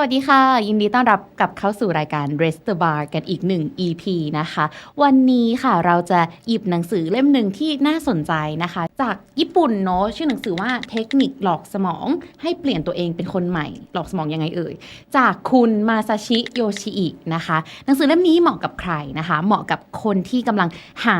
วัสดีค่ะ ยินดีต้อนรับกลับเข้าสู่รายการ Rest the Bar กันอีกหนึ่ง EP นะคะ วันนี้ค่ะเราจะหยิบหนังสือเล่มหนึ่งที่น่าสนใจนะคะ จากญี่ปุ่นเนาะชื่อหนังสือว่าเทคนิคหลอกสมองให้เปลี่ยนตัวเองเป็นคนใหม่ หลอกสมองยังไงเอ่ย จากคุณมาซาชิโยชิอินะคะ หนังสือเล่มนี้เหมาะกับใครนะคะ เหมาะกับคนที่กำลังหา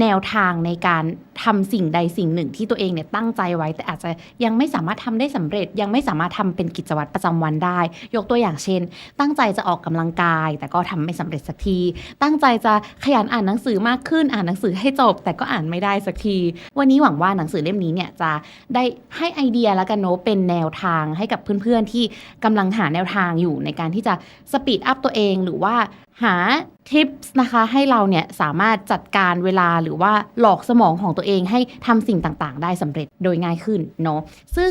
แนวทางในการทำสิ่งใดสิ่งหนึ่งที่ตัวเองเนี่ยตั้งใจไว้ แต่อาจจะยังไม่สามารถทำได้สำเร็จยังไม่สามารถทำเป็นกิจวัตรประจำวันได้ยกตัวอย่างเช่น ตั้งใจจะออกกำลังกาย แต่ก็ทำไม่สำเร็จสักที ตั้งใจจะขยันอ่านหนังสือมากขึ้นอ่านหนังสือให้จบ แต่ก็อ่านไม่ได้สักที วันนี้หวังว่าหนังสือเล่มนี้เนี่ยจะได้ให้ไอเดียแล้วกันเนาะเป็นแนวทางให้กับเพื่อนๆที่กำลังหาแนวทางอยู่ในการที่จะสปีดอัพตัวเองหรือว่าหาทิปส์นะคะให้เราเนี่ยสามารถจัดการเวลาหรือว่าหลอกสมองของตัวเองให้ทำสิ่งต่างๆ ได้สำเร็จโดยง่ายขึ้นเนาะซึ่ง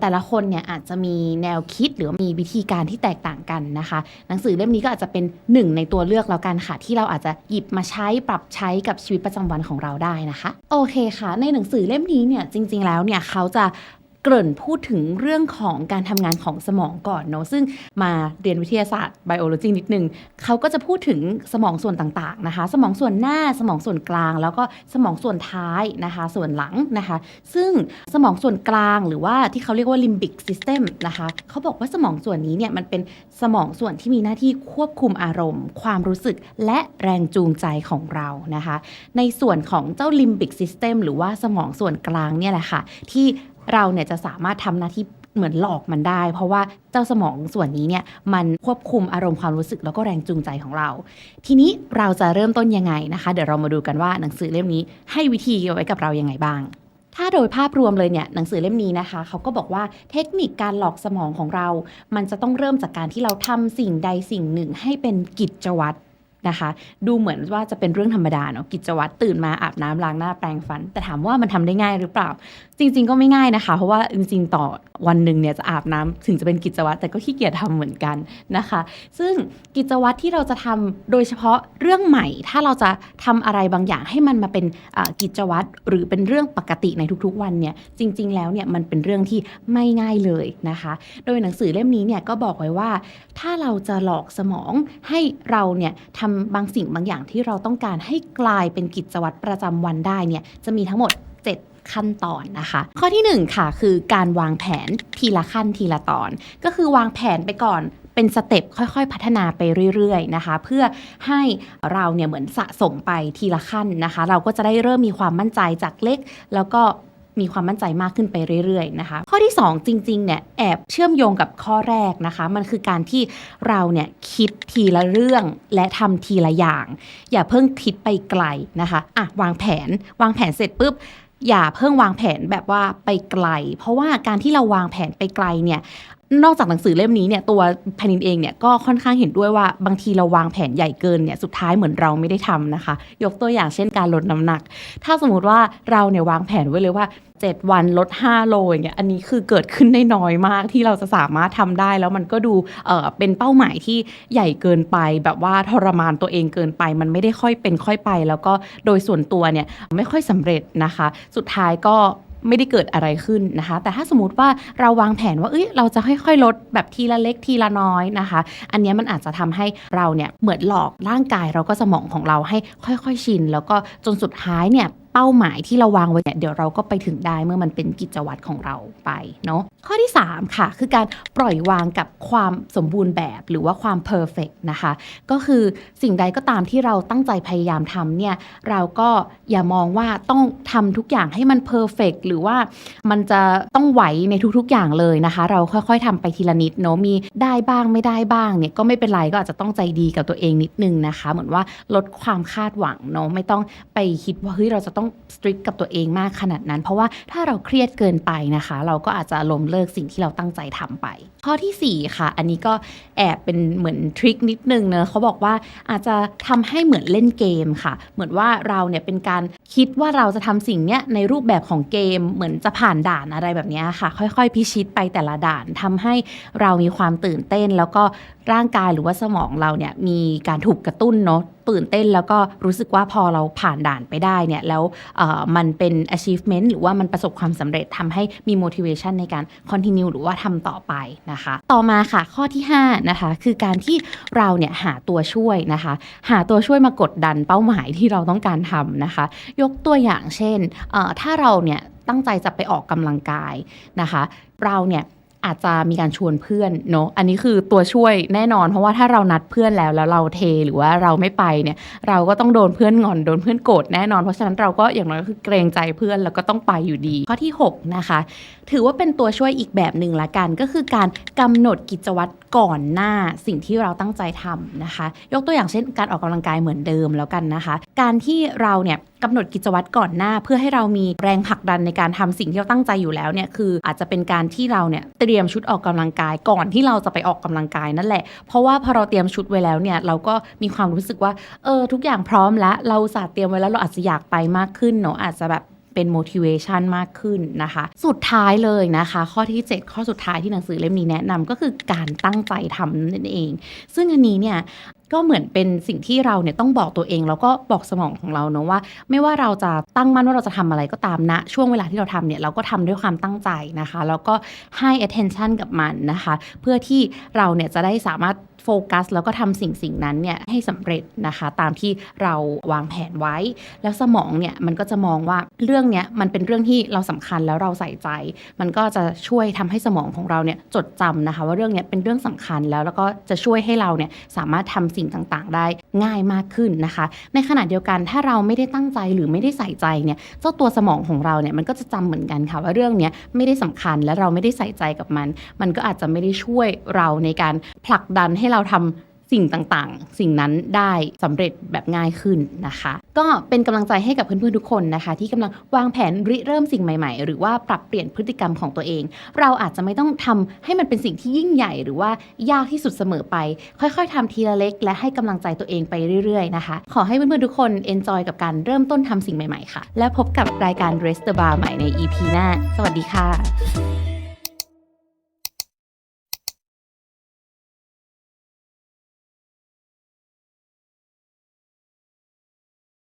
แต่ละคนเนี่ยอาจจะมีแนวคิดหรือมีวิธีการที่แตกต่างกันนะคะ หนังสือเล่มนี้ก็อาจจะเป็นหนึ่งในตัวเลือกแล้วกันค่ะ ที่เราอาจจะหยิบมาใช้ปรับใช้กับชีวิตประจำวันของเราได้นะคะ โอเคค่ะ ในหนังสือเล่มนี้เนี่ยจริง ๆ แล้วเนี่ยเขาจะ เกริ่นพูดถึงเรื่องของการทำงานของสมองก่อนเนาะซึ่งมาเรียนวิทยาศาสตร์ไบโอโลจีนิดนึงเขาก็จะพูดถึงสมองส่วนต่างๆนะคะ สมองส่วนหน้าสมองส่วนกลาง แล้วก็สมองส่วนท้ายนะคะ ส่วนหลังนะคะ ซึ่งสมองส่วนกลางหรือว่าที่เขาเรียกว่า limbic system นะคะเขาบอกว่าสมองส่วนนี้เนี่ยมันเป็นสมองส่วนที่มีหน้าที่ควบคุมอารมณ์ ความรู้สึกและแรงจูงใจของเรานะคะ ในส่วนของเจ้า limbic system หรือว่าสมองส่วนกลางเนี่ยแหละค่ะที่ เราเนี่ยจะสามารถทำหน้าที่เหมือนหลอกมันได้ เพราะว่าเจ้าสมองส่วนนี้เนี่ยมันควบคุมอารมณ์ความรู้สึกแล้วก็แรงจูงใจของเรา ทีนี้เราจะเริ่มต้นยังไงนะคะ เดี๋ยวเรามาดูกันว่าหนังสือเล่มนี้ให้วิธีเอาไว้กับเรายังไงบ้างถ้าโดยภาพรวมเลยเนี่ยหนังสือเล่มนี้นะคะเขาก็บอกว่าเทคนิคการหลอกสมองของเรา มันจะต้องเริ่มจากการที่เราทำสิ่งใดสิ่งหนึ่งให้เป็นกิจวัตร นะคะ ดูเหมือนว่าจะเป็นเรื่องธรรมดาเนาะกิจวัตรตื่นมาอาบน้ำล้างหน้าแปรงฟัน แต่ถามว่ามันทำได้ง่ายหรือเปล่า จริง ๆ ก็ไม่ง่ายนะคะ เพราะว่าจริง ๆ ต่อวันหนึ่งเนี่ยจะอาบน้ำถึงจะเป็นกิจวัตรแต่ก็ขี้เกียจทำเหมือนกันนะคะ ซึ่งกิจวัตรที่เราจะทำโดยเฉพาะเรื่องใหม่ ถ้าเราจะทำอะไรบางอย่างให้มันมาเป็นกิจวัตรหรือเป็นเรื่องปกติในทุกๆวันเนี่ยจริง ๆ แล้วเนี่ยมันเป็นเรื่องที่ไม่ง่ายเลยนะคะ โดยหนังสือเล่มนี้เนี่ยก็บอกไว้ว่า ถ้าเราจะหลอกสมองให้เราเนี่ยทำบางสิ่งบางอย่างที่เราต้องการให้กลายเป็นกิจวัตรประจำวันได้เนี่ยจะมีทั้งหมด 7ขั้นตอนนะคะ ข้อที่ 1 ค่ะ คือการวางแผนทีละขั้นทีละตอน ก็คือวางแผนไปก่อนเป็นสเต็ปค่อยๆ พัฒนาไปเรื่อยๆนะคะ เพื่อให้เราเนี่ยเหมือนสะสมไปทีละขั้นนะคะ เราก็จะได้เริ่มมีความมั่นใจจากเล็ก แล้วก็ มีความมั่นใจมากขึ้นไปเรื่อยๆนะคะ ข้อที่ 2 จริงๆเนี่ยแอบเชื่อมโยงกับข้อแรกนะคะ มันคือการที่เราเนี่ยคิดทีละเรื่องและทำทีละอย่าง อย่าเพิ่งคิดไปไกลนะคะอะวางแผนวางแผนเสร็จปุ๊บอย่าเพิ่งวางแผนแบบว่าไปไกล เพราะว่าการที่เราวางแผนไปไกลเนี่ย นอกจากหนังสือเล่มนี้เนี่ยตัวแพนินเองเนี่ยก็ค่อนข้างเห็นด้วยว่าบางทีเราวางแผนใหญ่เกินเนี่ยสุดท้ายเหมือนเราไม่ได้ทำนะคะ ยกตัวอย่างเช่นการลดน้ำหนัก ถ้าสมมติว่าเราเนี่ยวางแผนไว้เลยว่า 7 วันลด 5 โลอย่างเงี้ยอันนี้คือเกิดขึ้นได้น้อยมากที่เราจะสามารถทำได้ แล้วมันก็ดูเออเป็นเป้าหมายที่ใหญ่เกินไป แบบว่าทรมานตัวเองเกินไป มันไม่ได้ค่อยเป็นค่อยไป แล้วก็โดยส่วนตัวเนี่ยไม่ค่อยสำเร็จนะคะ สุดท้ายก็ ไม่ได้เกิดอะไรขึ้นนะคะ แต่ถ้าสมมติว่าเราวางแผนว่าเอ้ยเราจะค่อยๆลดแบบทีละเล็กทีละน้อยนะคะ อันนี้มันอาจจะทำให้เราเนี่ยเหมือนหลอกร่างกายเราก็สมองของเราให้ค่อยๆชิน แล้วก็จนสุดท้ายเนี่ย เป้าหมายที่เราวางไว้เนี่ยเดี๋ยวเราก็ไปถึงได้เมื่อมันเป็นกิจวัตรของเราไปเนาะข้อที่ 3 ค่ะ คือการปล่อยวางกับความสมบูรณ์แบบหรือว่าความเพอร์เฟกนะคะ ก็คือสิ่งใดก็ตามที่เราตั้งใจพยายามทำเนี่ยเราก็อย่ามองว่าต้องทำทุกอย่างให้มันเพอร์เฟกหรือว่ามันจะต้องไหวในทุกๆอย่างเลยนะคะ เราค่อยๆทำไปทีละนิดเนาะมีได้บ้างไม่ได้บ้างเนี่ยก็ไม่เป็นไรก็อาจจะต้องใจดีกับตัวเองนิดนึงนะคะ เหมือนว่าลดความคาดหวังเนาะไม่ต้องไปคิดว่าเฮ้ยเราจะต้องสตริกกับตัวเองมากขนาดนั้น เพราะว่าถ้าเราเครียดเกินไปนะคะ เราก็อาจจะล้มเลิกสิ่งที่เราตั้งใจทำไป ข้อทีสี่ 4 ค่ะ อันนี้ก็แอบเป็นเหมือนทริคนิดนึงเนะเขาบอกว่าอาจจะทำให้เหมือนเล่นเกมค่ะ เหมือนว่าเราเนี่ยเป็นการคิดว่าเราจะทำสิ่งเนี้ยในรูปแบบของเกม เหมือนจะผ่านด่านอะไรแบบนี้ค่ะ ค่อยๆ พิชิตไปแต่ละด่านทำให้เรามีความตื่นเต้น แล้วก็ร่างกายหรือว่าสมองเราเนี่ยมีการถูกกระตุ้นเนาะตื่นเต้นแล้วก็รู้สึกว่าพอเราผ่านด่านไปได้เนี่ยแล้วมันเป็น achievement หรือว่ามันประสบความสำเร็จทำให้มี motivation ในการ continue หรือว่าทำต่อไปนะคะ ต่อมาค่ะข้อที่5นะคะคือการที่เราเนี่ยหาตัวช่วยนะคะ หาตัวช่วยมากดดันเป้าหมายที่เราต้องการทำนะคะ ยกตัวอย่างเช่นถ้าเราเนี่ยตั้งใจจะไปออกกำลังกายนะคะ เราเนี่ย อาจจะมีการชวนเพื่อนเนาะอันนี้คือตัวช่วยแน่นอน เพราะว่าถ้าเรานัดเพื่อนแล้วแล้วเราเทหรือว่าเราไม่ไปเนี่ย เราก็ต้องโดนเพื่อนงอนโดนเพื่อนโกรธแน่นอน เพราะฉะนั้นเราก็อย่างน้อยก็คือเกรงใจเพื่อนแล้วก็ต้องไปอยู่ดี ข้อที่ 6 นะคะ ถือว่าเป็นตัวช่วยอีกแบบหนึ่งละกัน ก็คือการกำหนดกิจวัตรก่อนหน้าสิ่งที่เราตั้งใจทำนะคะ ยกตัวอย่างเช่น การออกกำลังกายเหมือนเดิมแล้วกันนะคะ การที่เราเนี่ยกำหนดกิจวัตรก่อนหน้า เพื่อให้เรามีแรงผลักดันในการทำสิ่งที่เราตั้งใจอยู่แล้วเนี่ยคืออาจจะเป็นการที่เราเนี่ยเตรียมชุดออกกำลังกายก่อนที่เราจะไปออกกำลังกายนั่นแหละ เพราะว่าพอเราเตรียมชุดไว้แล้วเนี่ยเราก็มีความรู้สึกว่าเออทุกอย่างพร้อมแล้วเราสาเตรียมไว้แล้วเราอาจจะอยากไปมากขึ้นเนาะอาจจะแบบเป็น motivation มากขึ้นนะคะ สุดท้ายเลยนะคะ ข้อที่ 7 ข้อสุดท้ายที่หนังสือเล่มนี้แนะนำก็คือการตั้งใจทำนั่นเอง ซึ่งอันนี้เนี่ย ก็เหมือนเป็นสิ่งที่เราเนี่ยต้องบอกตัวเอง แล้วก็บอกสมองของเราเนาะว่า ไม่ว่าเราจะตั้งมั่นว่าเราจะทำอะไรก็ตามนะช่วงเวลาที่เราทำเนี่ยเราก็ทำด้วยความตั้งใจนะคะ แล้วก็ให้ attention กับมันนะคะ เพื่อที่เราเนี่ยจะได้สามารถโฟกัสแล้วก็ทำสิ่งสิ่งนั้นเนี่ยให้สำเร็จนะคะ ตามที่เราวางแผนไว้ แล้วสมองเนี่ยมันก็จะมองว่าเรื่องเนี้ยมันเป็นเรื่องที่เราสำคัญแล้วเราใส่ใจ มันก็จะช่วยทำให้สมองของเราเนี่ยจดจำนะคะ ว่าเรื่องเนี้ยเป็นเรื่องสำคัญแล้วแล้วก็จะช่วยให้เราเนี่ยสามารถทำสิ่งต่างๆ ได้ง่ายมากขึ้นนะคะ ในขณะเดียวกันถ้าเราไม่ได้ตั้งใจหรือไม่ได้ใส่ใจเนี่ยเจ้าตัวสมองของเราเนี่ยมันก็จะจำเหมือนกันค่ะว่าเรื่องเนี้ยไม่ได้สำคัญและเราไม่ได้ใส่ใจกับมัน มันก็อาจจะไม่ได้ช่วยเราในการผลักดันให้เราทำ สิ่งต่างๆ สิ่งนั้นได้สำเร็จแบบง่ายขึ้นนะคะ ก็เป็นกำลังใจให้กับเพื่อนๆทุกคนนะคะ ที่กำลังวางแผนริเริ่มสิ่งใหม่ ๆ หรือว่าปรับเปลี่ยนพฤติกรรมของตัวเอง เราอาจจะไม่ต้องทำให้มันเป็นสิ่งที่ยิ่งใหญ่ หรือว่ายากที่สุดเสมอไป ค่อยๆทำทีละเล็ก และให้กำลังใจตัวเองไปเรื่อยๆนะคะ ขอให้เพื่อนๆทุกคน enjoy กับการเริ่มต้นทำสิ่งใหม่ๆค่ะ และพบกับรายการ Rest the Bar ใหม่ใน EP หน้า สวัสดีค่ะ